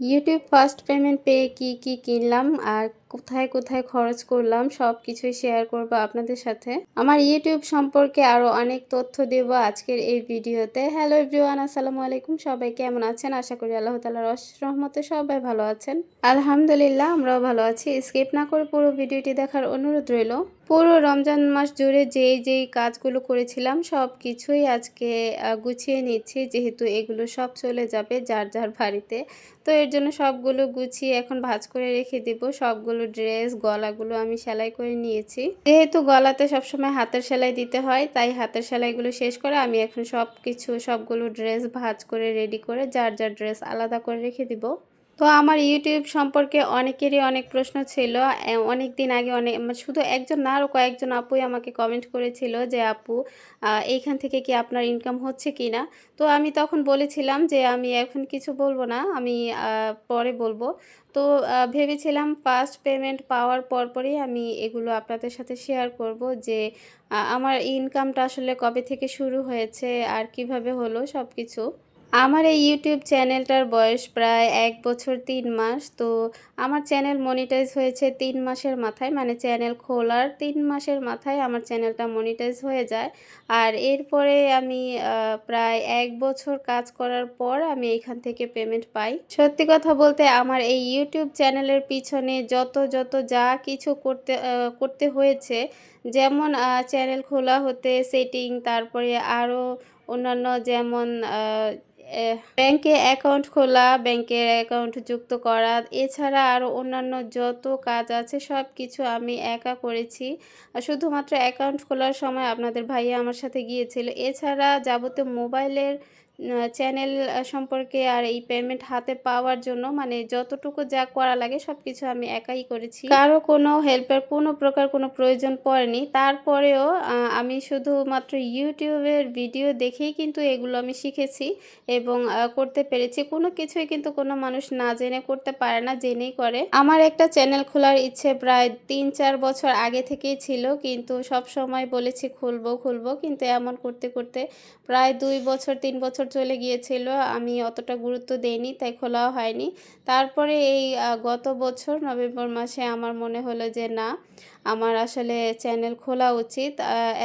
YouTube first payment পেয়ে কি কি কিনলাম আর কোথায় কোথায় খরচ করলাম সব কিছুই শেয়ার করব আপনাদের সাথে। আমার ইউটিউব সম্পর্কে আরও অনেক তথ্য দেব আজকের এই ভিডিওতে। হ্যালো এভরিওয়ান আসসালামু আলাইকুম। সবাই কেমন আছেন? আশা করি আল্লাহ তালার রহমতে সবাই ভালো আছেন। আলহামদুলিল্লাহ, আমরাও ভালো আছি। স্কিপ না করে পুরো ভিডিওটি দেখার অনুরোধ রইল। পুরো রমজান মাস জুড়ে যেই যেই কাজগুলো করেছিলাম সব কিছুই আজকে গুছিয়ে নিচ্ছি। যেহেতু এগুলো সব চলে যাবে যার যার বাড়িতে। তো এর জন্য সবগুলো গুছিয়ে এখন ভাজ করে রেখে দিব। সবগুলো ড্রেস গলাগুলো আমি সেলাই করে নিয়েছি। যেহেতু গলাতে সবসময় হাতের সেলাই দিতে হয়, তাই হাতের সেলাইগুলো শেষ করে আমি এখন সব কিছু সবগুলো ড্রেস ভাজ করে রেডি করে, যার যার ড্রেস আলাদা করে রেখে দিব। তো আমার ইউটিউব সম্পর্কে অনেকেরই অনেক প্রশ্ন ছিল। অনেক দিন আগে অনেক শুধু একজন না, আরও কয়েকজন আপুই আমাকে কমেন্ট করেছিল যে, আপু এইখান থেকে কি আপনার ইনকাম হচ্ছে কি না? তো আমি তখন বলেছিলাম যে, আমি এখন কিছু বলব না, আমি পরে বলব। তো ভেবেছিলাম ফার্স্ট পেমেন্ট পাওয়ার পরপরই আমি এগুলো আপনাদের সাথে শেয়ার করব যে আমার ইনকামটা আসলে কবে থেকে শুরু হয়েছে, আর কীভাবে হলো সব কিছু আমার এই ইউটিউব চ্যানেলটার বয়স প্রায় এক বছর তিন মাস, তো আমার চ্যানেল মনিটাইজ হয়েছে তিন মাসের মাথায় মানে চ্যানেল খোলার তিন মাসের মাথায় আমার চ্যানেলটা মনিটাইজ হয়ে যায়। আর এরপরে আমি প্রায় এক বছর কাজ করার পর আমি এখান থেকে পেমেন্ট পাই। সত্যি কথা বলতে আমার এই ইউটিউব চ্যানেলের পিছনে যত যত যা কিছু করতে করতে হয়েছে, যেমন চ্যানেল খোলা হতে সেটিং তারপরে আরও অন্যান্য যেমন ব্যাংকে অ্যাকাউন্ট খোলা, ব্যাংকের অ্যাকাউন্ট যুক্ত করা, এছাড়া আরও অন্যান্য যত কাজ আছে সব কিছু আমি একা করেছি। শুধুমাত্র অ্যাকাউন্ট খোলার সময় আপনাদের ভাইয়া আমার সাথে গিয়েছিল। এছাড়া যাবতীয় মোবাইলের চ্যানেল সম্পর্কে আর এই পেমেন্ট হাতে পাওয়ার জন্য মানে যতটুকু যা করা লাগে সব কিছু আমি একাই করেছি। কারও কোনো হেল্পের কোনো প্রকার কোনো প্রয়োজন পড়েনি। তারপরেও আমি শুধুমাত্র ইউটিউবের ভিডিও দেখেই কিন্তু এগুলো আমি শিখেছি এবং করতে পেরেছি। কোনো কিছুই কিন্তু কোনো মানুষ না জেনে করতে পারে না, জেনেই করে। আমার একটা চ্যানেল খোলার ইচ্ছে প্রায় তিন চার বছর আগে থেকেই ছিল, কিন্তু সব সময় বলেছি খুলবো খুলবো, কিন্তু এমন করতে করতে প্রায় দুই বছর, তিন বছর চলে গিয়েছিল, আমি অতটা গুরুত্ব দেইনি, তাই খোলাও হয়নি। তারপরে এই গত বছর নভেম্বর মাসে আমার মনে হলো যে না আমার আসলে চ্যানেল খোলা উচিত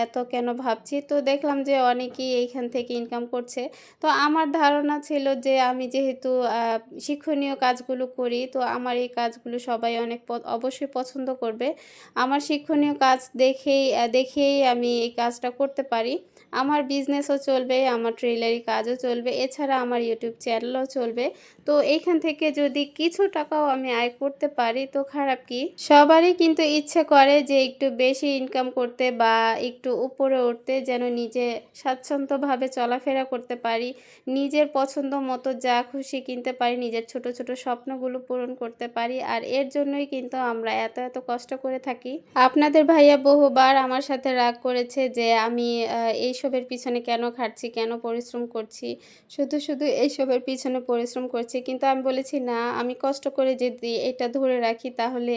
এত কেন ভাবছি? তো দেখলাম যে অনেকেই এইখান থেকে ইনকাম করছে। তো আমার ধারণা ছিল যে আমি যেহেতু শিক্ষণীয় কাজগুলো করি, তো আমার এই কাজগুলো সবাই অনেক অবশ্যই পছন্দ করবে। আমার শিক্ষণীয় কাজ দেখেই দেখেই আমি এই কাজটা করতে পারি। আমার বিজনেসও চলবে, আমার ট্রেলারি কাজও চলবে, এছাড়া আমার ইউটিউব চ্যানেলও চলবে। তো এইখান থেকে যদি কিছু টাকাও আমি আয় করতে পারি, তো খারাপ কি? সবারই কিন্তু ইচ্ছে করে যে একটু বেশি ইনকাম করতে বা একটু উপরে উঠতে যেন নিজে স্বাচ্ছন্দ্যভাবে চলাফেরা করতে পারি, নিজের পছন্দ মতো যা খুশি কিনতে পারি, নিজের ছোট ছোট স্বপ্নগুলো পূরণ করতে পারি। আর এর জন্যই কিন্তু আমরা এত এত কষ্ট করে থাকি। আপনাদের ভাইয়া বহুবার আমার সাথে রাগ করেছে যে আমি এইসবের পিছনে কেন খাটছি, কেন পরিশ্রম করছি, শুধু শুধু এইসবের পিছনে পরিশ্রম করছি। কিন্তু আমি বলেছি, না, আমি কষ্ট করে যদি এটা ধরে রাখি তাহলে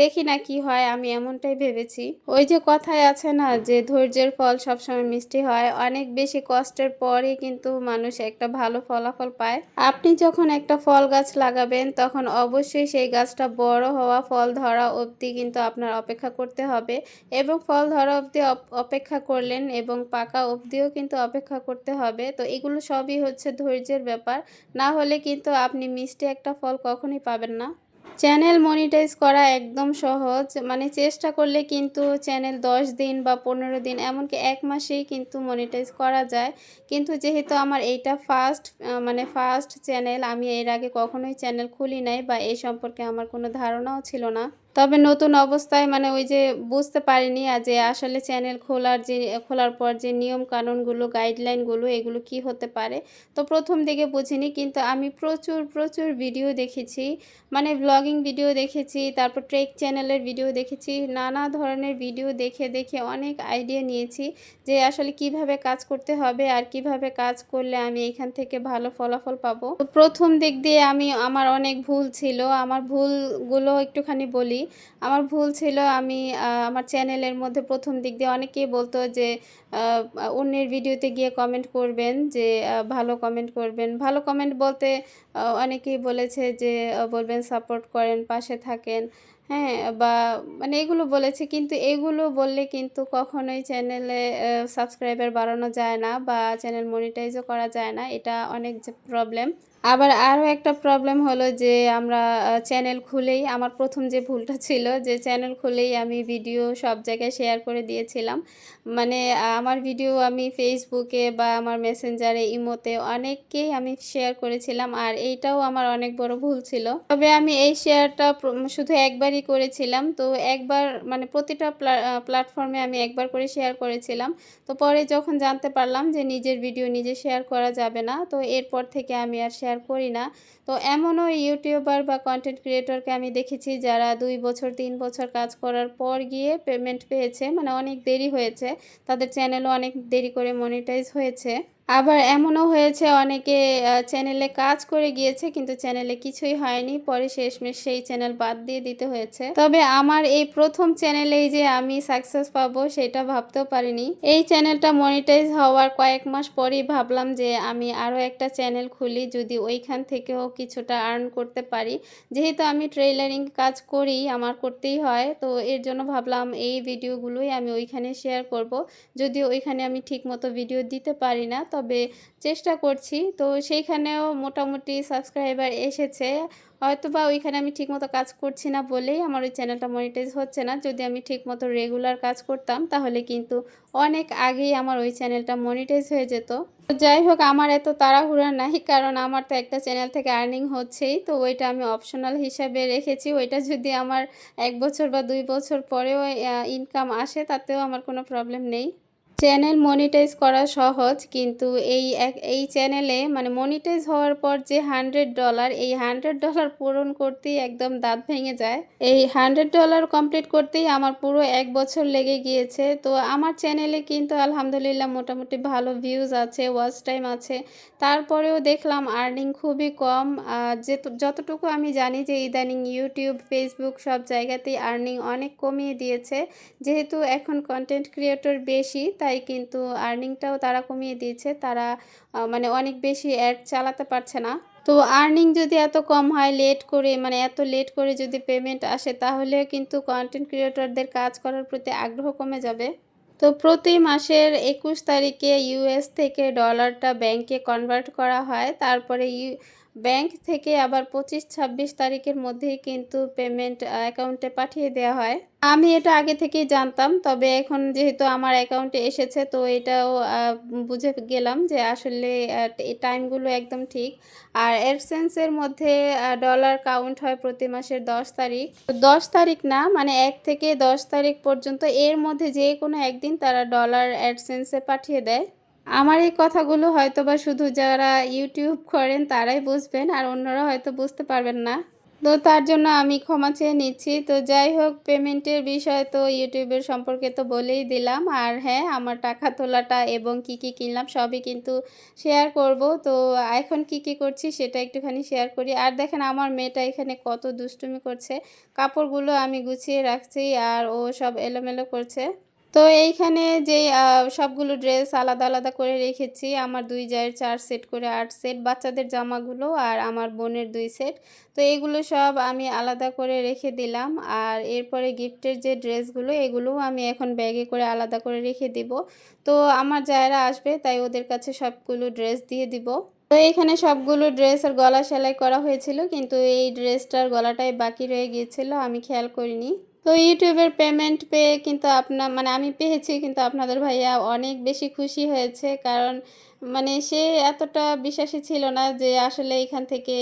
দেখি না কি হয়, আমি এমনটাই ভেবেছি। ওই যে কথায় আছে না যে, ধৈর্যের ফল সবসময় মিষ্টি হয়। অনেক বেশি কষ্টের পরই কিন্তু মানুষ একটা ভালো ফলাফল পায়। আপনি যখন একটা ফল গাছ লাগাবেন, তখন অবশ্যই সেই গাছটা বড় হওয়া, ফল ধরা অবধি কিন্তু আপনার অপেক্ষা করতে হবে এবং ফল ধরা অবধি অপেক্ষা করলেন এবং পাকা অবধিও কিন্তু অপেক্ষা করতে হবে। তো এগুলো সবই হচ্ছে ধৈর্যের ব্যাপার। না হলে কিন্তু আপনি মিষ্টি একটা ফল কখনই পাবেন না। চ্যানেল মনিটাইজ করা একদম সহজ। মানে চেষ্টা করলে কিন্তু চ্যানেল দশ দিন বা পনেরো দিন, এমনকি এক মাসেই কিন্তু মনিটাইজ করা যায়। কিন্তু যেহেতু আমার এইটা ফার্স্ট মানে ফার্স্ট চ্যানেল, আমি এর আগে কখনোই চ্যানেল খুলি নাই বা এই সম্পর্কে আমার কোনো ধারণাও ছিল না। তবে নতুন অবস্থায় মানে ওই যে বুঝতে পারিনি আর যে আসলে চ্যানেল খোলার যে, খোলার পর যে নিয়ম কানুনগুলো গাইডলাইনগুলো এগুলো কি হতে পারে? তো প্রথম দিকে বুঝিনি কিন্তু আমি প্রচুর প্রচুর ভিডিও দেখেছি। মানে ব্লগিং ভিডিও দেখেছি, তারপর ট্রেক চ্যানেলের ভিডিও দেখেছি, নানা ধরনের ভিডিও দেখে দেখে অনেক আইডিয়া নিয়েছি যে আসলে কীভাবে কাজ করতে হবে আর কীভাবে কাজ করলে আমি এখান থেকে ভালো ফলাফল পাবো। প্রথম দিক দিয়ে আমি, আমার অনেক ভুল ছিল, আমার ভুলগুলো একটুখানি বলি। করি আমার ভুল ছিল, আমি আমার চ্যানেলের মধ্যে প্রথম দিক দিয়ে অনেকেই বলতো যে অন্যের ভিডিওতে গিয়ে কমেন্ট করবেন, যে ভালো কমেন্ট করবেন। ভালো কমেন্ট বলতে অনেকেই বলেছে যে বলবেন সাপোর্ট করেন, পাশে থাকেন। হ্যাঁ বা মানে এগুলো বলেছে, কিন্তু এগুলো বললে কিন্তু কখনোই চ্যানেলে সাবস্ক্রাইবার বাড়ানো যায় না বা চ্যানেল মনিটাইজও করা যায় না। এটা অনেক প্রবলেম আবার আরও একটা প্রবলেম হলো যে আমরা চ্যানেল খুলেই, আমার প্রথম যে ভুলটা ছিল যে চ্যানেল খুলেই আমি ভিডিও সব জায়গায় শেয়ার করে দিয়েছিলাম। মানে আমার ভিডিও আমি ফেসবুকে বা আমার মেসেঞ্জারে ইমোতে অনেককেই আমি শেয়ার করেছিলাম আর এইটাও আমার অনেক বড় ভুল ছিল। তবে আমি এই শেয়ারটা শুধু একবারই করেছিলাম। তো একবার মানে প্রতিটা প্ল্যাটফর্মে আমি একবার করে শেয়ার করেছিলাম। তো পরে যখন জানতে পারলাম যে নিজের ভিডিও নিজে শেয়ার করা যাবে না, তো এরপর থেকে আমি আর শেয়ার করি না। তো এমনও ইউটিউবার বা কন্টেন্ট ক্রিয়েটরকে আমি দেখেছি যারা দুই বছর, তিন বছর কাজ করার পর গিয়ে পেমেন্ট পেয়েছে। মানে অনেক দেরি হয়েছে। তাদের চ্যানেলও অনেক দেরি করে মনিটাইজ হয়েছে। আবার এমনও হয়েছে, অনেকে চ্যানেলে কাজ করে গিয়েছে, কিন্তু চ্যানেলে কিছুই হয়নি। পরে শেষমেশ সেই চ্যানেল বাদ দিয়ে দিতে হয়েছে। তবে আমার এই প্রথম চ্যানেলেই যে আমি সাকসেস পাবো, সেটা ভাবতেও পারিনি। এই চ্যানেলটা মনিটাইজ হওয়ার কয়েক মাস পরেই ভাবলাম যে আমি আরও একটা চ্যানেল খুলি, যদি ওইখান থেকেও কিছুটা আর্ন করতে পারি। যেহেতু আমি ট্রেলারিং কাজ করি, আমার করতেই হয়, তো এর জন্য ভাবলাম এই ভিডিওগুলোই আমি ওইখানে শেয়ার করব। যদিও ওইখানে আমি ঠিকমতো ভিডিও দিতে পারি না তবে চেষ্টা করছি। তো সেইখানেও মোটামুটি সাবস্ক্রাইবার এসেছে। হয়তো বা ওইখানে আমি ঠিকমতো কাজ করছি না বলেই আমার ওই চ্যানেলটা মনিটাইজ হচ্ছে না। যদি আমি ঠিকমতো রেগুলার কাজ করতাম, তাহলে কিন্তু অনেক আগেই আমার ওই চ্যানেলটা মনিটাইজ হয়ে যেত। তো যাই হোক, আমার এত তাড়াহুড়া নাই, কারণ আমার তো একটা চ্যানেল থেকে আর্নিং হচ্ছেই। তো ওইটা আমি অপশনাল হিসাবে রেখেছি। ওইটা যদি আমার এক বছর বা দুই বছর পরেও ইনকাম আসে, তাতেও আমার কোনো প্রবলেম নেই। চ্যানেল মনিটাইজ করা সহজ, কিন্তু এই এক, এই চ্যানেলে মানে মনিটাইজ হওয়ার পর যে হান্ড্রেড ডলার, এই হান্ড্রেড ডলার পূরণ করতেই একদম দাঁত ভেঙে যায়। এই হান্ড্রেড ডলার কমপ্লিট করতেই আমার পুরো এক বছর লেগে গিয়েছে। তো আমার চ্যানেলে কিন্তু আলহামদুলিল্লাহ মোটামুটি ভালো ভিউজ আছে ওয়াচ টাইম আছে। তারপরেও দেখলাম আর্নিং খুবই কম। যে যতটুকু আমি জানি যে ইদানিং ইউটিউব ফেসবুক সব জায়গাতেই আর্নিং অনেক কমিয়ে দিয়েছে। যেহেতু এখন কন্টেন্ট ক্রিয়েটর বেশি, তাই কিন্তু আর্নিংটাও তারা কমিয়ে দিয়েছে। তারা মানে অনেক বেশি অ্যাড চালাতে পারছে না। তো আর্নিং যদি এত কম হয় লেট করে মানে এত লেট করে যদি পেমেন্ট আসে, তাহলে কিন্তু কন্টেন্ট ক্রিয়েটরদের কাজ করার প্রতি আগ্রহ কমে যাবে। তো প্রতি মাসের একুশ তারিখে ইউএস থেকে ডলারটা ব্যাংকে কনভার্ট করা হয়। তারপরে ইউ ব্যাংক থেকে আবার পঁচিশ ছাব্বিশ তারিখের মধ্যেই কিন্তু পেমেন্ট অ্যাকাউন্টে পাঠিয়ে দেওয়া হয়। আমি এটা আগে থেকেই জানতাম, তবে এখন যেহেতু আমার অ্যাকাউন্টে এসেছে, তো এটাও বুঝে গেলাম যে আসলে টাইমগুলো একদম ঠিক। আর অ্যাডসেন্সের মধ্যে ডলার কাউন্ট হয় প্রতি মাসের দশ তারিখ। দশ তারিখ না মানে এক থেকে দশ তারিখ পর্যন্ত এর মধ্যে যে কোনো একদিন তারা ডলার অ্যাডসেন্সে পাঠিয়ে দেয়। আমার এই কথাগুলো হয়তো বা শুধু যারা ইউটিউব করেন তারাই বুঝবেন আর অন্যরা হয়তো বুঝতে পারবেন না। তো তার জন্য আমি ক্ষমা চেয়ে নিচ্ছি। তো যাই হোক, পেমেন্টের বিষয় তো ইউটিউবের সম্পর্কে তো বলেই দিলাম। আর হ্যাঁ আমার টাকা তোলাটা এবং কি কি কিনলাম সবই কিন্তু শেয়ার করব। তো এখন কি কি করছি সেটা একটুখানি শেয়ার করি। আর দেখেন, আমার মেয়েটা এখানে কত দুষ্টুমি করছে। কাপড়গুলো আমি গুছিয়ে রাখছি আর ও সব এলোমেলো করছে। তো এইখানে যে সবগুলো ড্রেস আলাদা আলাদা করে রেখেছি। আমার দুই জায়ের চার সেট করে আট সেট, বাচ্চাদের জামাগুলো আর আমার বোনের দুই সেট। তো এগুলো সব আমি আলাদা করে রেখে দিলাম। আর এরপরে গিফটের যে ড্রেসগুলো, এগুলোও আমি এখন ব্যাগে করে আলাদা করে রেখে দিব। তো আমার জায়রা আসবে, তাই ওদের কাছে সবগুলো ড্রেস দিয়ে দিব। তো এখানে সবগুলো ড্রেস আর গলা সেলাই করা হয়েছিল, কিন্তু এই ড্রেসটার গলাটাই বাকি রয়ে গিয়েছিল, আমি খেয়াল করিনি। তো ইউটিউবের পেমেন্ট পেয়ে কিন্তু আপনার মানে আমি পেয়েছি কিন্তু আপনাদের ভাইয়া অনেক বেশি খুশি হয়েছে। কারণ মানে সে এতটা বিশ্বাসী ছিল না যে আসলে এখান থেকে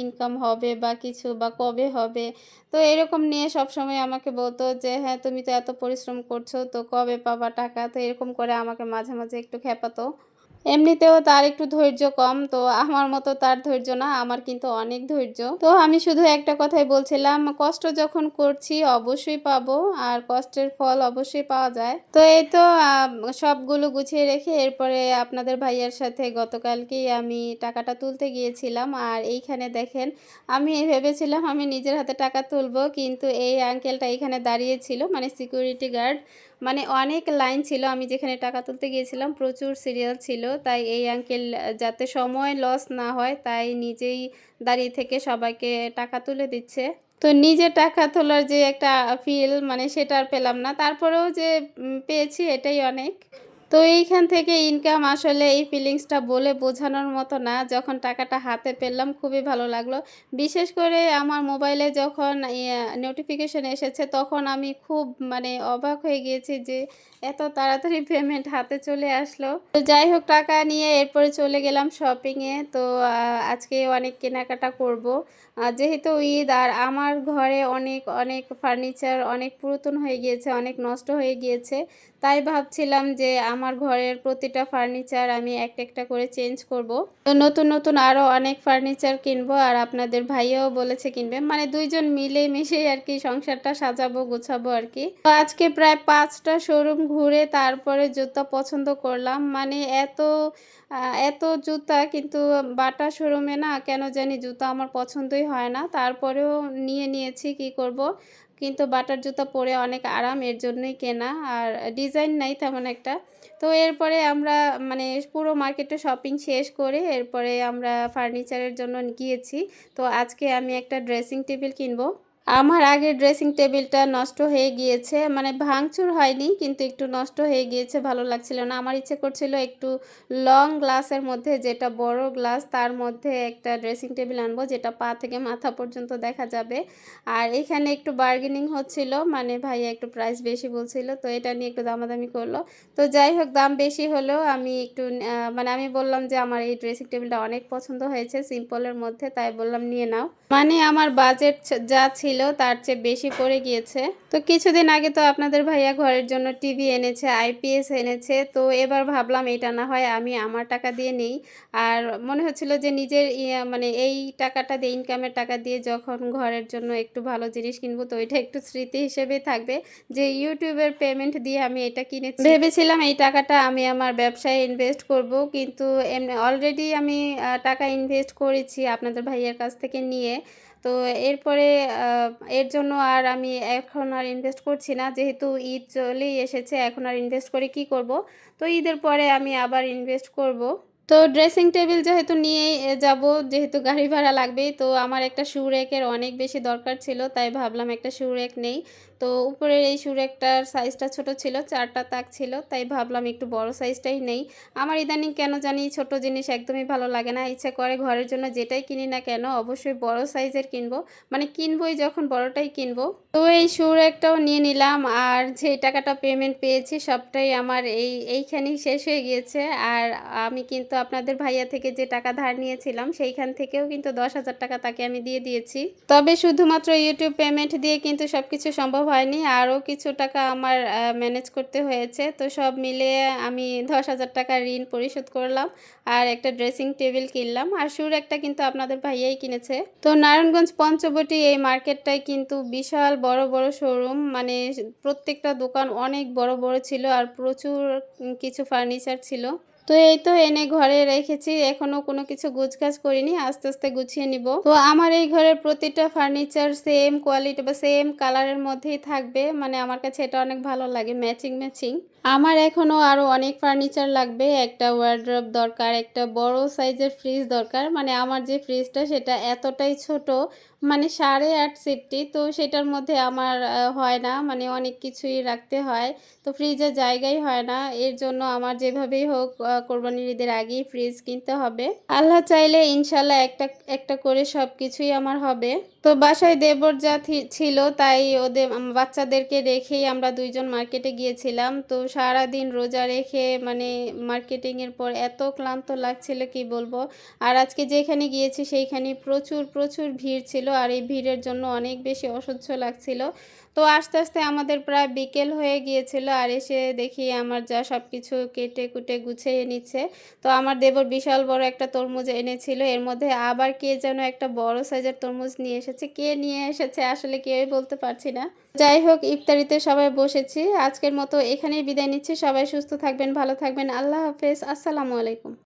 ইনকাম হবে বা কিছু বা কবে হবে। তো এরকম নিয়ে সব সময় আমাকে বলতো যে হ্যাঁ তুমি তো এত পরিশ্রম করছ, তো কবে পাবা টাকা? তো এরকম করে আমাকে মাঝে মাঝে একটু খেপাতো। এমনিতেও তার একটু ধৈর্য কম, তো আমার মতো তার ধৈর্য না, আমার কিন্তু অনেক ধৈর্য। তো আমি শুধু একটা কথাই বলছিলাম, কষ্ট যখন করছি অবশ্যই পাবো আর কষ্টের ফল অবশ্যই পাওয়া যায়। তো এই তো সবগুলো গুছিয়ে রেখে এরপরে আপনাদের ভাইয়ার সাথে গতকালকেই আমি টাকাটা তুলতে গিয়েছিলাম। আর এইখানে দেখেন, আমি ভেবেছিলাম আমি নিজের হাতে টাকা তুলবো, কিন্তু এই আঙ্কেলটা এখানে দাঁড়িয়েছিল মানে সিকিউরিটি গার্ড মানে অনেক লাইন ছিল। আমি যেখানে টাকা তুলতে গিয়েছিলাম, প্রচুর সিরিয়াল ছিল। তাই এই আঙ্কেল যাতে সময় লস না হয়, তাই নিজেই দাঁড়িয়ে থেকে সবাইকে টাকা তুলে দিচ্ছে। তো নিজে টাকা তোলার যে একটা ফিল মানে সেটা আর পেলাম না। তারপরেও যে পেয়েছি এটাই অনেক। তো এইখান থেকে ইনকাম আসলে এই ফিলিংসটা বলে বোঝানোর মতো না। যখন টাকাটা হাতে পেলাম, খুবই ভালো লাগল। বিশেষ করে আমার মোবাইলে যখন নোটিফিকেশন এসেছে, তখন আমি খুব মানে অবাক হয়ে গিয়েছি যে এত তাড়াতাড়ি পেমেন্ট হাতে চলে আসলো। তো যাই হোক, টাকা নিয়ে এরপরে চলে গেলাম শপিংয়ে তো আজকে অনেক কেনাকাটা করব। যেহেতু ঈদ, আর আমার ঘরে অনেক অনেক ফার্নিচার অনেক পুরাতন হয়ে গিয়েছে, অনেক নষ্ট হয়ে গিয়েছে। তাই ভাবছিলাম যে আমার ঘরের প্রতিটা ফার্নিচার আমি একটা একটা করে চেঞ্জ করব। তো নতুন নতুন আরও অনেক ফার্নিচার কিনবো আর আপনাদের ভাইয়াও বলেছে কিনবে। মানে দুইজন মিলে মিশে আর কি সংসারটা সাজাবো, গোছাবো আর কি। তো আজকে প্রায় পাঁচটা শোরুম ঘুরে তারপরে জুতো পছন্দ করলাম। মানে এত এত জুতা কিন্তু বাটা শোরুমে না কেন জানি জুতা আমার পছন্দই হয় না। তারপরেও নিয়ে নিয়েছি, কি করব? কিন্তু বাটার জুতা পরে অনেক আরাম, এর জন্যই কেনা। আর ডিজাইন নাই তেমন একটা। তো এরপরে আমরা মানে পুরো মার্কেটে শপিং শেষ করে এরপরে আমরা ফার্নিচারের জন্য গিয়েছি। তো আজকে আমি একটা ড্রেসিং টেবিল কিনবো। আমার আগের ড্রেসিং টেবিলটা নষ্ট হয়ে গিয়েছে মানে ভাঙচুর হয়নি, কিন্তু একটু নষ্ট হয়ে গিয়েছে, ভালো লাগছিল না। আমার ইচ্ছে করছিল একটু লং গ্লাসের মধ্যে, যেটা বড় গ্লাস তার মধ্যে একটা ড্রেসিং টেবিল আনব, যেটা পা থেকে মাথা পর্যন্ত দেখা যাবে। আর এখানে একটু বার্গেনিং হচ্ছিল মানে ভাইয়া একটু প্রাইস বেশি বলছিল, তো এটা নিয়ে একটু দামাদামি করল। তো যাই হোক, দাম বেশি হলেও আমি একটু মানে আমি বললাম যে আমার এই ড্রেসিং টেবিলটা অনেক পছন্দ হয়েছে সিম্পলের মধ্যে, তাই বললাম, নিয়ে নাও। মানে আমার বাজেট যা ছিল তার চেয়ে বেশি পড়ে গিয়েছে। তো কিছুদিন আগে তো আপনাদের ভাইয়া ঘরের জন্য টিভি এনেছে আইপিএস এনেছে। তো এবার ভাবলাম এটা না হয় আমি আমার টাকা দিয়ে নেই। আর মনে হচ্ছিল যে নিজের মানে এই টাকাটা দিয়ে ইনকামের টাকা দিয়ে যখন ঘরের জন্য একটু ভালো জিনিস কিনবো, তো এটা একটু স্মৃতি হিসেবে থাকবে যে ইউটিউবের পেমেন্ট দিয়ে আমি এটা কিনেছি। ভেবেছিলাম এই টাকাটা আমি আমার ব্যবসায় ইনভেস্ট করব, কিন্তু এমনি অলরেডি আমি টাকা ইনভেস্ট করেছি আপনাদের ভাইয়ের কাছ থেকে নিয়ে। তো এরপরে এর জন্য আর আমি এখন আর ইনভেস্ট করছি না। যেহেতু ঈদ চলেই এসেছে, এখন আর ইনভেস্ট করে কি করব? তো ঈদের পরে আমি আবার ইনভেস্ট করব। তো ড্রেসিং টেবিল যেহেতু নিয়েই যাব, যেহেতু গাড়ি ভাড়া লাগবেই, তো আমার একটা শু রেকের অনেক বেশি দরকার ছিল, তাই ভাবলাম একটা শু রেক নেই। তো উপরের এই শু রেকটার সাইজটা ছোট ছিল, চারটা তাক ছিল, তাই ভাবলাম একটু বড় সাইজটাই নেই। আমার ইদানিং কেন জানি ছোট জিনিস একদমই ভালো লাগে না, ইচ্ছে করে ঘরের জন্য যেটাই কিনি না কেন অবশ্যই বড় সাইজের কিনবো মানে কিনবোই যখন বড়টাই কিনবো। তো এই শু রেকটাও নিয়ে নিলাম, আর যে টাকাটা পেমেন্ট পেয়েছি সবটাই আমার এই, এইখানেই শেষ হয়ে গিয়েছে। আর আমি কিন্তু আপনাদের ভাইয়া থেকে যে টাকা ধার নিয়েছিলাম, সেইখান থেকেও কিন্তু দশ হাজার টাকা তাকে আমি দিয়ে দিয়েছি। তবে শুধুমাত্র ইউটিউব পেমেন্ট দিয়ে কিন্তু সব কিছু সম্ভব হয়নি। আরও কিছু টাকা আমার ম্যানেজ করতে হয়েছে। তো সব মিলিয়ে আমি দশ হাজার টাকা ঋণ পরিশোধ করলাম আর একটা ড্রেসিং টেবিল কিনলাম। আর সুর একটা কিন্তু আপনাদের ভাইয়াই কিনেছে। তো নারায়ণগঞ্জ পঞ্চবটি এই মার্কেটটাই কিন্তু বিশাল বড় বড় শোরুম মানে প্রত্যেকটা দোকান অনেক বড় বড় ছিল আর প্রচুর কিছু ফার্নিচার ছিল। তো এই তো এনে ঘরে রেখেছি, এখনও কোনো কিছু গুছগাছ করিনি, আস্তে আস্তে গুছিয়ে নিব। তো আমার এই ঘরের প্রতিটা ফার্নিচার সেম কোয়ালিটি বা সেম কালারের মধ্যেই থাকবে মানে আমার কাছে এটা অনেক ভালো লাগে ম্যাচিং ম্যাচিং আমার এখনও আরও অনেক ফার্নিচার লাগবে, একটা ওয়ার্ড্রপ দরকার, একটা বড় সাইজের ফ্রিজ দরকার। মানে আমার যে ফ্রিজটা সেটা এতটাই ছোট মানে সাড়ে আট সিফটি তো সেটার মধ্যে আমার হয় না মানে অনেক কিছুই রাখতে হয়। তো ফ্রিজে জায়গাই হয় না, এর জন্য আমার যেভাবেই হোক কোরবানির ঈদের আগেই ফ্রিজ কিনতে হবে। আল্লাহ চাইলে ইনশাল্লাহ একটা একটা করে সব কিছুই আমার হবে। তো বাসায় দেবর যা ছিল, তাই ওদের, বাচ্চাদেরকে রেখেই আমরা দুইজন মার্কেটে গিয়েছিলাম। তো সারা দিন রোজা রেখে মানে মার্কেটিংয়ের পর এত ক্লান্ত লাগছিল, কি বলব? আর আজকে যেখানে গিয়েছি সেইখানে প্রচুর প্রচুর ভিড় ছিল আর এই ভিড়ের জন্য অনেক বেশি অসহ্য লাগছিল। তো আস্তে আস্তে আমাদের প্রায় বিকেল হয়ে গিয়েছিল আর এসে দেখি আমার যা সব কিছু কেটে কুটে গুছিয়ে নিচ্ছে। তো আমার দেবর বিশাল বড় একটা তরমুজ এনেছিল। এর মধ্যে আবার কে যেন একটা বড় সাইজের তরমুজ নিয়ে এসেছে। কে নিয়ে এসেছে আসলে কেউই বলতে পারছি না। যাই হোক, ইফতারিতে সবাই বসেছি। আজকের মতো এখানেই বিদায় নিচ্ছি। সবাই সুস্থ থাকবেন, ভালো থাকবেন। আল্লাহ হাফেজ। আসসালামু আলাইকুম।